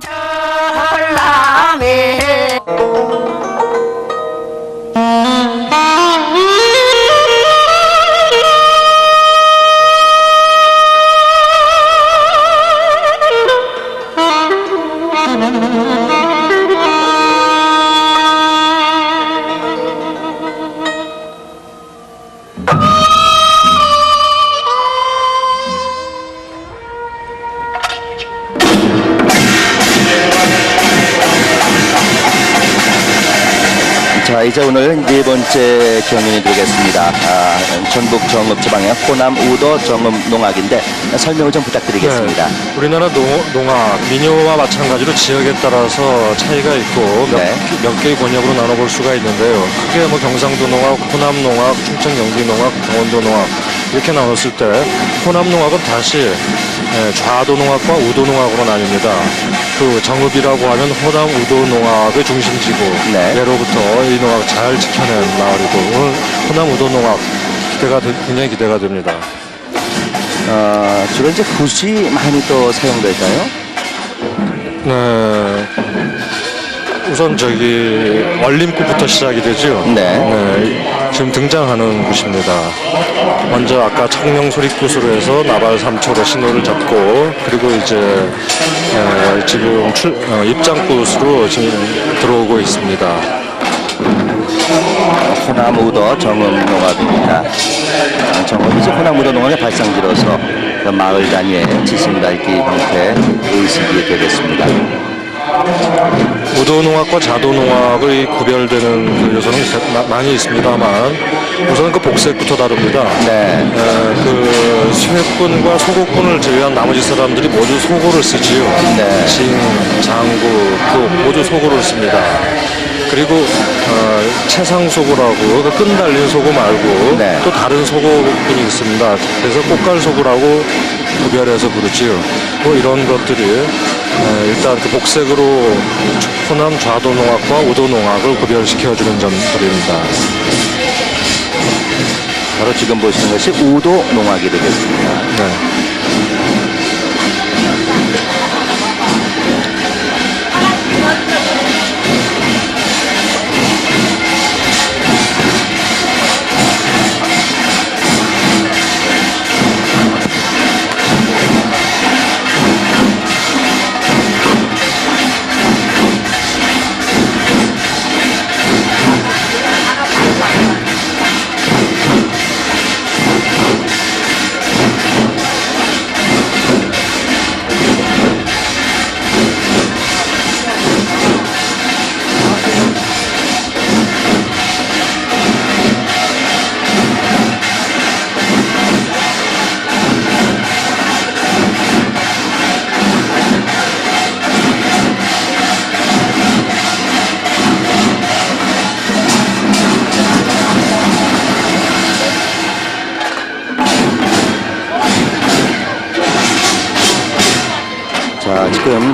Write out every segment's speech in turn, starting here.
전 이제 오늘 네 번째 경연이 되겠습니다. 아, 전북 정읍 지방의 호남 우도 정읍 농악인데 설명을 좀 부탁드리겠습니다. 네, 우리나라 농, 농악, 민요와 마찬가지로 지역에 따라서 차이가 있고 몇, 네. 몇 개의 권역으로 나눠볼 수가 있는데요. 크게 뭐 경상도 농악, 호남 농악, 충청 경기 농악, 강원도 농악 이렇게 나눴을 때 호남 농악은 다시 예, 좌도 농악과 우도 농악으로 나뉩니다. 그 정읍이라고 하면 호남 우도 농악의 중심지고 네. 예로부터 이 농악 잘 지켜낸 마을이고 오늘 호남 우도 농악 기대가 되- 굉장히 기대가 됩니다. 어, 주로 이제 굿이 많이 또 사용될까요? 네. 우선 저기 얼림굿부터 시작이 되죠. 네. 지금 등장하는 굿입니다. 먼저 아까 소리굿으로 해서 나발 삼초로 신호를 잡고 그리고 이제 에, 지금 출, 어, 입장굿으로 지금 들어오고 있습니다. 호남 우도 정읍 농악입니다. 어, 정읍이 이제 호남 우도 농악의 발상지로서 그 마을 단위의 지심갈기 형태 의식이 되겠습니다. 우도농악과 자도농악의 구별되는 그 요소는 마- 많이 있습니다만 우선 그 복색부터 다릅니다. 네. 에, 그 쇠꾼과 소고꾼을 제외한 나머지 사람들이 모두 소고를 쓰지요. 네. 진, 장구, 그 모두 소고를 씁니다. 그리고 어, 채상소고라고 그끈 달린 소고 말고 네. 또 다른 소고꾼이 있습니다. 그래서 꽃갈소고라고 구별해서 부르지요. 뭐 이런 것들이 에, 일단 그 복색으로 호남 좌도 농악과 우도 농악을 구별시켜주는 점들입니다. 바로 지금 보시는 것이 우도 농악이 되겠습니다. 네.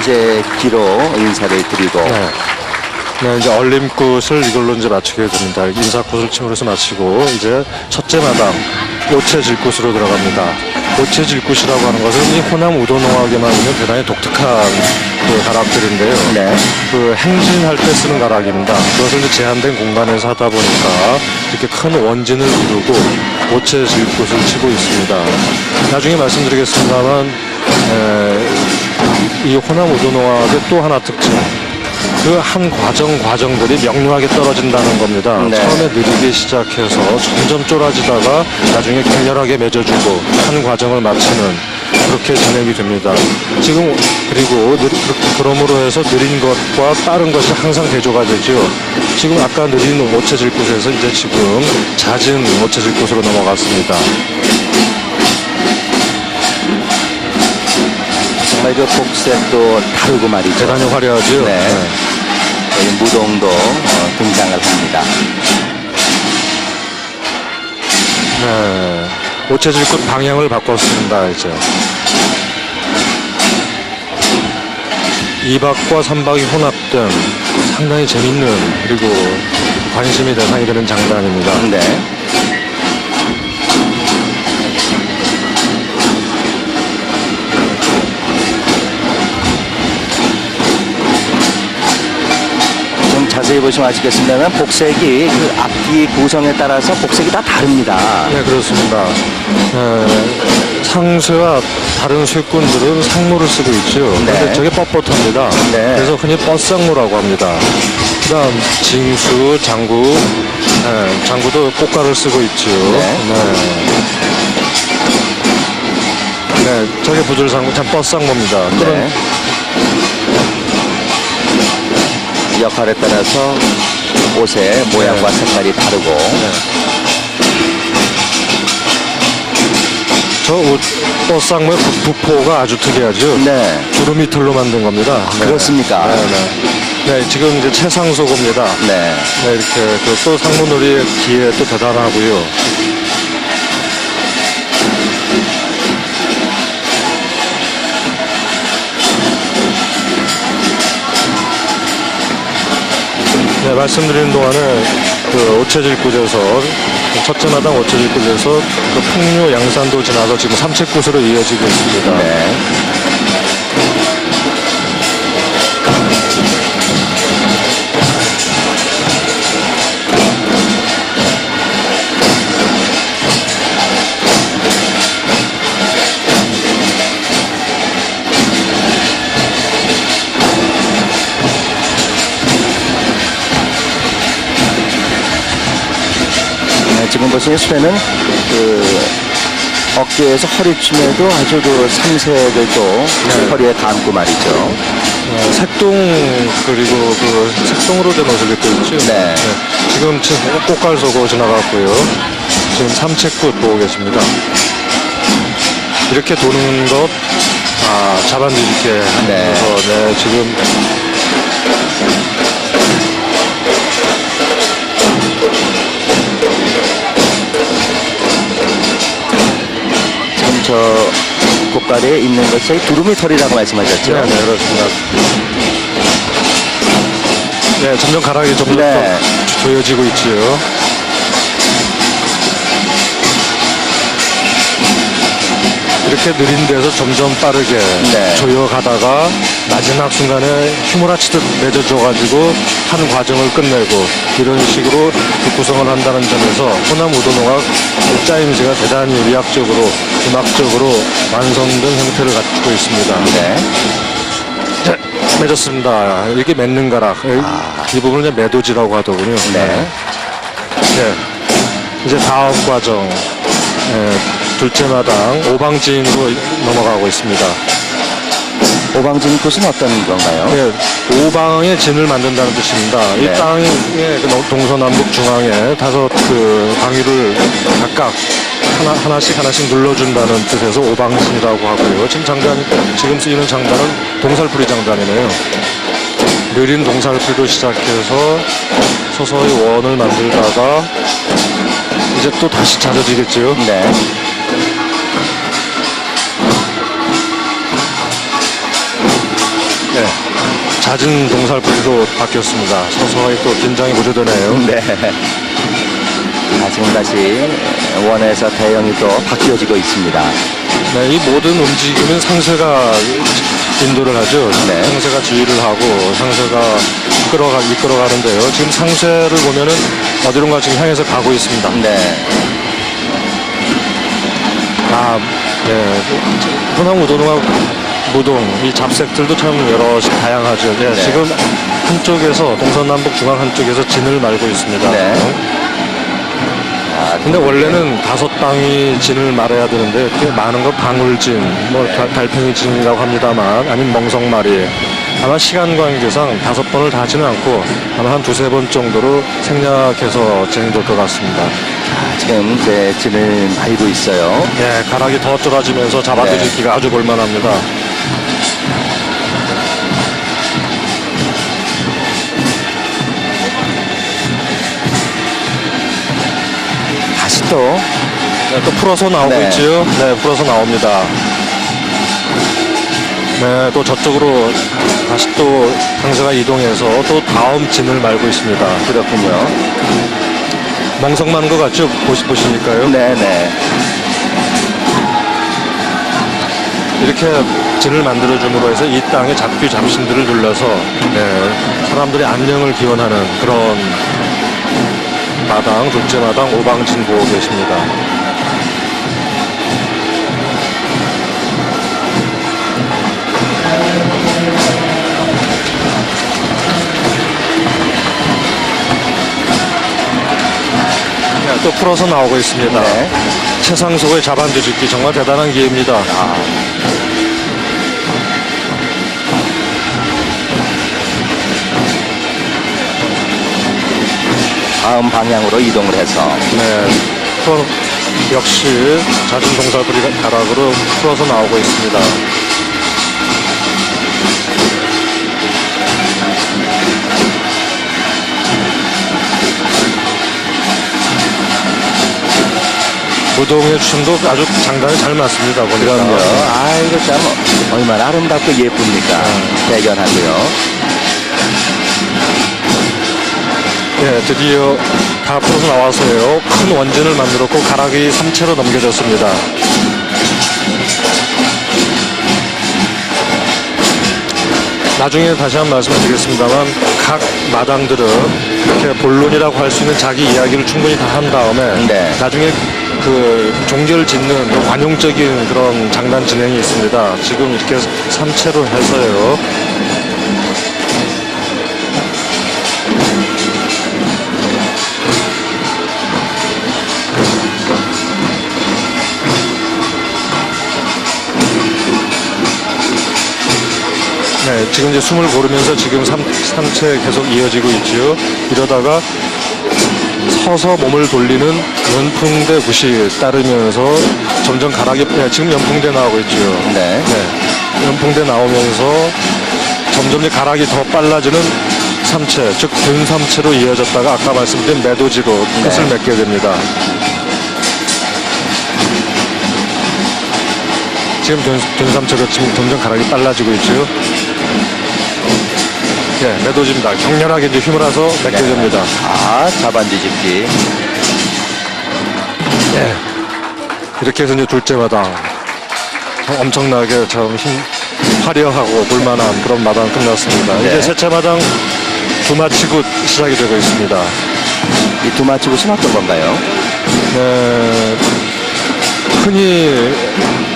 이제 기로 인사를 드리고 네. 네, 이제 얼림굿을 이걸로 이제 맞추게 됩니다. 인사굿을 침으로서 마치고 이제 첫째 마당 오체질굿으로 들어갑니다. 오체질굿이라고 하는 것은 이 호남 우도농악에만 있는 대단히 독특한 그 가락들인데요. 네. 그 행진할 때 쓰는 가락입니다. 그것을 이제 제한된 공간에서 하다 보니까 이렇게 큰 원진을 이루고 오체질굿을 치고 있습니다. 나중에 말씀드리겠습니다만 에, 이 호남 우도농악의 또 하나 특징 그 한 과정 과정들이 명료하게 떨어진다는 겁니다. 네. 처음에 느리게 시작해서 점점 쫄아지다가 나중에 격렬하게 맺어주고 한 과정을 마치는 그렇게 진행이 됩니다. 지금 그리고 느리- 그- 그러므로 해서 느린 것과 빠른 것이 항상 대조가 되죠. 지금 아까 느린 오체질 곳에서 이제 지금 잦은 오체질 곳으로 넘어갔습니다. 정말 그 복색도 다르고 말이죠. 대단히 화려하죠. 네. 저희 무동도 어, 등장을 합니다. 네. 오체질꽃 방향을 바꿨습니다, 이제. 2박과 3박이 혼합된 상당히 재밌는 그리고 관심의 대상이 되는 장단입니다. 네. 자세히 보시면 아시겠습니다만 복색이 그 앞뒤 구성에 따라서 복색이 다 다릅니다. 네, 그렇습니다. 에, 상쇠와 다른 쇠꾼들은 상무를 쓰고 있죠. 네. 근데 저게 뻣뻣합니다. 네. 그래서 흔히 뻗상무라고 합니다. 그 다음, 징수, 장구, 에, 장구도 꽃가를 쓰고 있죠. 네. 네. 네, 저게 부들상무, 참 뻗상무입니다. 그런 네. 역할에 따라서 옷의 모양과 네. 색깔이 다르고 저 옷, 뻗상무의 부- 부포가 아주 특이하죠. 네. 두루미 털로 만든 겁니다. 네. 그렇습니까? 네, 네. 네, 지금 이제 채상소고입니다. 네. 네, 이렇게 그또 상무놀이의 기회 또 대단하고요. 네, 말씀드리는 동안에 그 오체질굿에서 첫째 마당 오체질굿에서 그 풍류 양산도 지나서 지금 삼책굿으로 이어지고 있습니다. 네. 지금 보시는 수레는 그 어깨에서 허리춤에도 아주 그 삼색을 또 네. 허리에 감고 말이죠. 어, 색동 그리고 그 색동으로 된 옷을 입고 있죠. 네. 지금 지금 꽃갈서고 지나갔고요. 지금 삼책굿 보고 계십니다. 이렇게 도는 것, 아, 이렇게 네. 네, 지금, 저 꽃가리에 있는 것이 두루미 털이라고 말씀하셨죠. 네, 네, 그렇습니다. 네, 점점 가락이 점점 네. 더 조여지고 있지요. 이렇게 느린 데서 점점 빠르게 네. 조여가다가 마지막 순간에 휘몰아치듯 맺어져가지고 한 과정을 끝내고 이런 식으로 그 구성을 한다는 점에서 호남 우도노가 그 짜임새가 대단히 의학적으로 음악적으로 완성된 형태를 갖고 있습니다. 네. 자, 맺었습니다. 이게 맺는 가락. 이 부분을 이제 매도지라고 하더군요. 네. 네. 이제 다음 과정. 예, 둘째 마당 오방진으로 넘어가고 있습니다. 오방진 꽃은 어떤 건가요? 예, 오방의 진을 만든다는 뜻입니다. 네. 이 땅의 그 동- 동서남북 중앙에 다섯 그 방위를 각각 하나, 하나씩 하나씩 눌러준다는 뜻에서 오방진이라고 하고요. 지금 장단, 지금 쓰이는 장단은 동살풀이 장단이네요. 느린 동살풀이로 시작해서 서서히 원을 만들다가 이제 또 다시 잦아지겠죠. 네. 네. 잦은 동살풀이로 바뀌었습니다. 서서히 또 긴장이 고조되네요. 네. 아, 지금 다시 원에서 대형이 또 바뀌어지고 있습니다. 네, 이 모든 움직임은 상세가 인도를 하죠. 네. 상세가 지휘를 하고 상세가 이끌어가, 이끌어가는데요. 지금 상세를 보면은 어디론가 지금 향해서 가고 있습니다. 네. 아, 네. 호남 우도농과 무동, 이 잡색들도 참 여러 다양하죠. 네, 네. 지금 한쪽에서 동서남북 중앙 한쪽에서 진을 말고 있습니다. 네. 아, 근데 원래는 다섯 방이 진을 말해야 되는데 꽤 많은 거 방울진, 뭐 달- 달팽이 진이라고 합니다만 아니면 멍석말이 아마 시간 관계상 다섯 번을 다 하지는 않고 아마 한 두세 번 정도로 생략해서 진행될 것 같습니다. 아, 지금 이제 진을 말고 있어요. 예, 가락이 더 쫄아지면서 잡아들이기가 아주 볼만합니다. 또 네, 또 풀어서 나오고 네. 있지요. 네, 풀어서 나옵니다. 네, 또 저쪽으로 다시 또 상세가 이동해서 또 다음 진을 말고 있습니다. 그렇군요. 많은 것 같죠? 보시, 보시니까요. 네네. 이렇게 진을 만들어줌으로 해서 이 땅의 잡귀 잡신들을 눌러서 예, 사람들의 안녕을 기원하는 그런 마당, 둘째 마당 오방진 보고 계십니다. 예, 또 풀어서 나오고 있습니다. 네. 최상속의 자반 뒤집기 정말 대단한 기회입니다. 다음 방향으로 이동을 해서 네, 풀어, 역시 잦은 동사들이 가락으로 풀어서 나오고 있습니다. 무동의 춤도 아주 장단이 잘 맞습니다. 보니까. 그럼요. 아, 이거 참 얼마나 아름답고 예쁩니까? 대견하고요. 네, 드디어 다 풀어서 나와서요. 큰 원진을 만들었고 가락이 3채로 넘겨졌습니다. 나중에 다시 한 번 말씀드리겠습니다만 각 마당들은 이렇게 본론이라고 할 수 있는 자기 이야기를 충분히 다 한 다음에 네. 나중에 그 종결 짓는 그 관용적인 그런 장단 진행이 있습니다. 지금 이렇게 3채로 해서요. 네, 지금 이제 숨을 고르면서 지금 3, 삼채 계속 이어지고 있지요. 이러다가 서서 몸을 돌리는 연풍대 굿이 따르면서 점점 가락이, 네, 지금 연풍대 나오고 있지요. 네. 네, 연풍대 나오면서 점점 이제 가락이 더 빨라지는 3채, 즉, 든 3채로 이어졌다가 아까 말씀드린 매도지로 끝을 맺게 됩니다. 지금 든, 든 3채로 지금 점점 가락이 빨라지고 있죠. 네, 매도지입니다. 격렬하게 이제 맺게 됩니다. 아, 자반 뒤집기. 네. 이렇게 해서 이제 둘째 마당 참 엄청나게 참 힘, 화려하고 볼만한 그런 마당 끝났습니다. 네. 이제 셋째 마당 두마치고 시작이 되고 있습니다. 이 두마치 굿은 어떤 건가요? 네, 흔히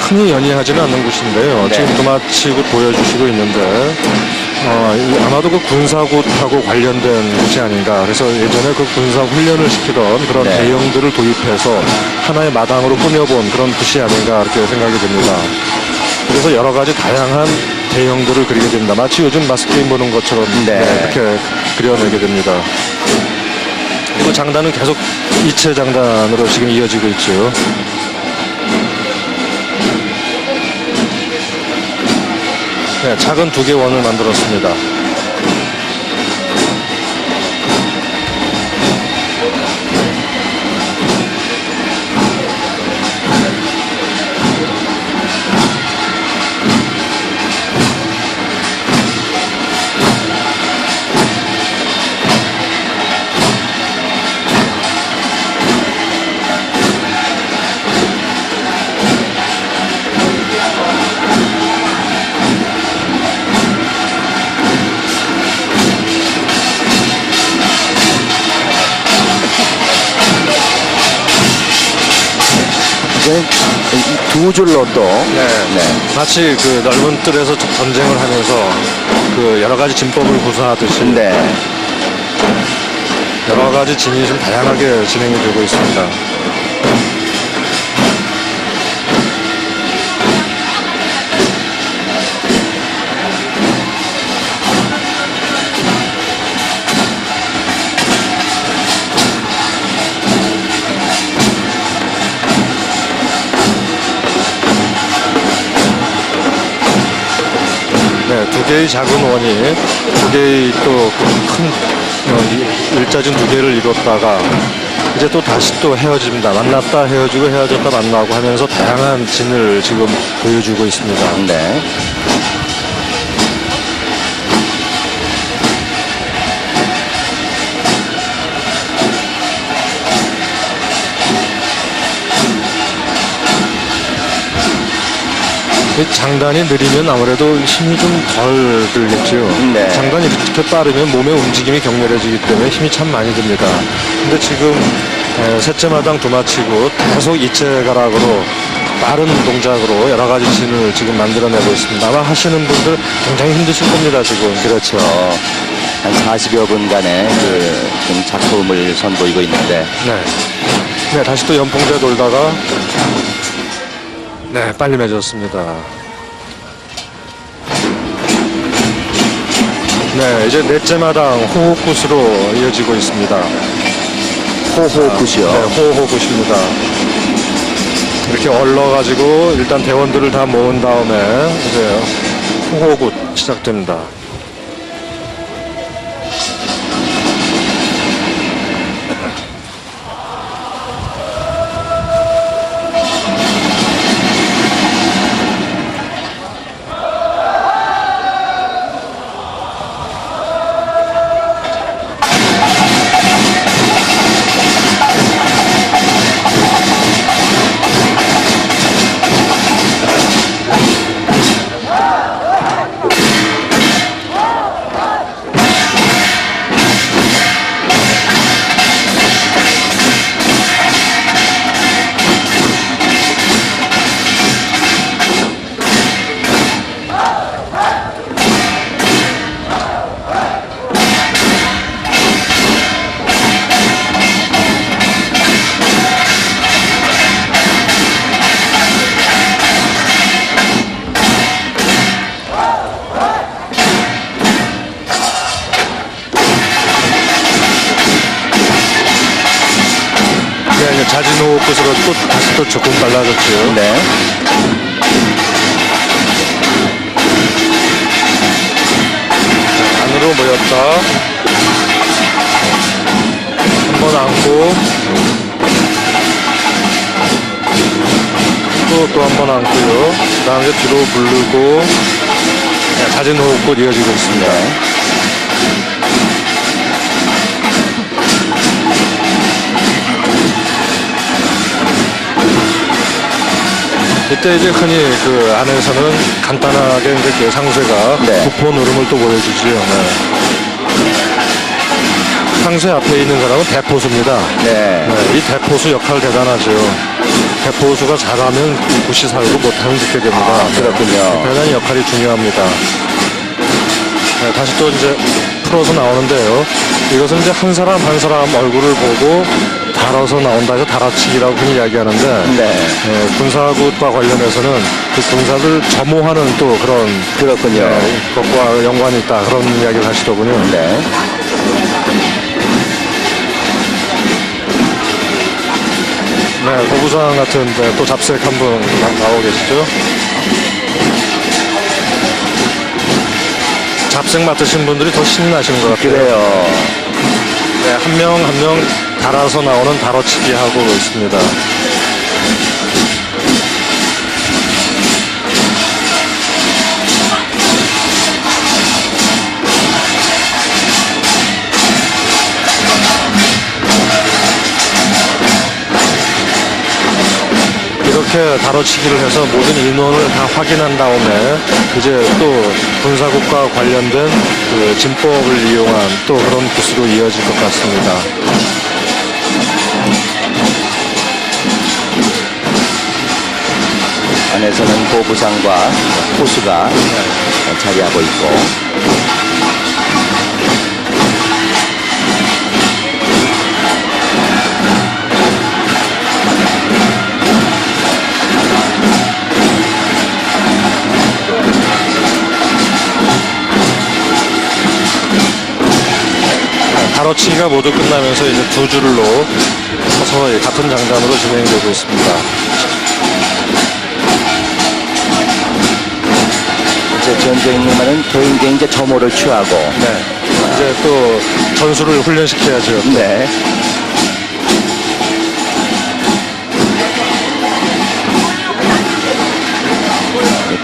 흔히 연이하지는 않는 곳인데요. 네. 지금 두마치고 보여주시고 있는데 어, 이- 아마도 그 군사굿하고 관련된 곳이 아닌가. 그래서 예전에 그 군사 훈련을 시키던 그런 네. 대형들을 도입해서 하나의 마당으로 꾸며본 그런 곳이 아닌가 이렇게 생각이 듭니다. 그래서 여러 가지 다양한 대형들을 그리게 됩니다. 마치 요즘 마스게임 보는 것처럼 네. 네, 그렇게 그려내게 됩니다. 그 장단은 계속 이체 장단으로 지금 이어지고 있죠. 네, 작은 두 개 원을 만들었습니다. 두 줄로 또. 네. 마치 그 넓은 뜰에서 저- 전쟁을 하면서 그 여러 가지 진법을 구사하듯이 네. 여러 가지 진이 좀 다양하게 진행이 되고 있습니다. 개의 작은 원이 두 개의 또큰 어, 일자진 두 개를 이뤘다가 이제 또 다시 또 헤어집니다. 만났다 헤어지고 헤어졌다 만나고 하면서 다양한 진을 지금 보여주고 있습니다. 네. 장단이 느리면 아무래도 힘이 좀 덜 들겠죠. 네. 장단이 이렇게 빠르면 몸의 움직임이 격렬해지기 때문에 힘이 참 많이 듭니다. 근데 지금 에, 셋째 마당 두마치고 계속 이체 가락으로 빠른 동작으로 여러 가지 진을 지금 만들어내고 있습니다. 아마 하시는 분들 굉장히 힘드실 겁니다, 지금. 그렇죠. 한 40여 분간의 그, 좀 작품을 선보이고 있는데, 네. 네, 다시 또 연봉제 돌다가 네, 빨리 맺었습니다. 네, 이제 넷째 마당 호흡굿으로 이어지고 있습니다. 호호굿이요. 네, 호호굿입니다. 이렇게 얼러가지고 일단 대원들을 다 모은 다음에 이제 호호굿 시작됩니다. 자진 호흡굿으로 또 다시 또 조금 빨라졌죠. 네. 모였다. 한 번 안고 또 또 한 번 안고요. 그 다음에 뒤로 부르고 네, 자진 호흡고 이어지고 있습니다. 이때 이제 흔히 그 안에서는 간단하게 이제 그 상쇄가 네. 부포 노름을 또 보여주지요. 네. 상쇄 앞에 있는 사람은 대포수입니다. 네. 네, 이 대포수 역할 대단하죠. 대포수가 잘하면 굿이 살고 못하면 죽게 됩니다. 아, 그렇군요. 대단히 역할이 중요합니다. 네, 다시 또 이제 풀어서 나오는데요. 이것은 이제 한 사람 한 사람 얼굴을 보고 달아서 나온다 해서 달아치기라고 흔히 이야기하는데 네. 예, 군사굿과 관련해서는 그 군사들 점호하는 또 그런 그렇군요. 예, 것과 연관이 있다 그런 이야기를 하시더군요. 네. 네, 고부상 같은데 또 잡색 한 분 나오고 계시죠? 잡색 맡으신 분들이 더 신나시는 것 같아요. 그래요. 네, 한 명 한 명 달아서 나오는 달아치기 하고 있습니다. 이렇게 다뤄치기를 해서 모든 인원을 다 확인한 다음에 이제 또 군사국과 관련된 그 진법을 이용한 또 그런 구스로 이어질 것 같습니다. 안에서는 보부상과 호수가 자리하고 있고, 다뤄치기가 모두 끝나면서 이제 두 줄로 서서히 같은 장단으로 진행되고 있습니다. 이제 전쟁님은 개인적인 이제 점호를 취하고, 네. 이제 또 전술을 훈련시켜야죠. 네.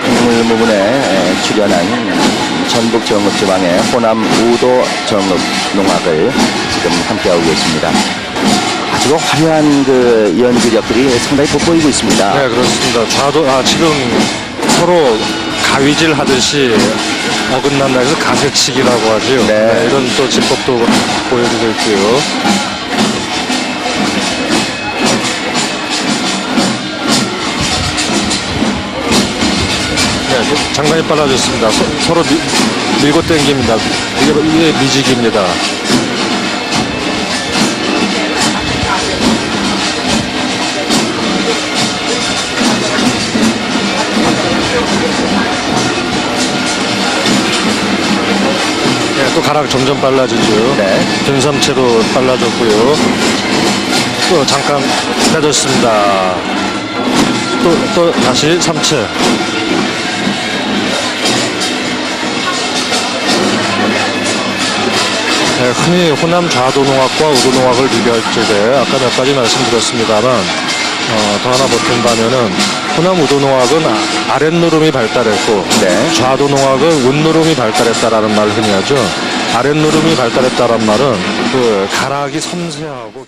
국물 부분에 출연한 전북 정읍지방의 호남 우도 정읍 농악을 지금 함께하고 계십니다. 아주 화려한 그 연기력들이 상당히 돋보이고 있습니다. 네, 그렇습니다. 좌도, 아, 지금 서로 가위질 하듯이 어긋난다 해서 가세치기라고 하죠. 네. 이런 또 지법도 보여주고 있고요. 네, 장난이 빨라졌습니다. 서, 로 밀, 밀고 당깁니다. 이게, 이게 미직입니다. 네, 또 가락 점점 빨라지죠. 네. 변삼체도 빨라졌고요. 또 잠깐 빼졌습니다. 또, 또 다시 삼체. 네, 흔히 호남 좌도농학과 우도농학을 비교할 적에 아까 몇 가지 말씀드렸습니다만 어, 더 하나 보탠다면은 호남 우도농학은 아- 아랫누름이 발달했고 네. 좌도농학은 윗누름이 발달했다라는 말을 흔히 하죠. 아랫누름이 발달했다는 말은 그 가락이 섬세하고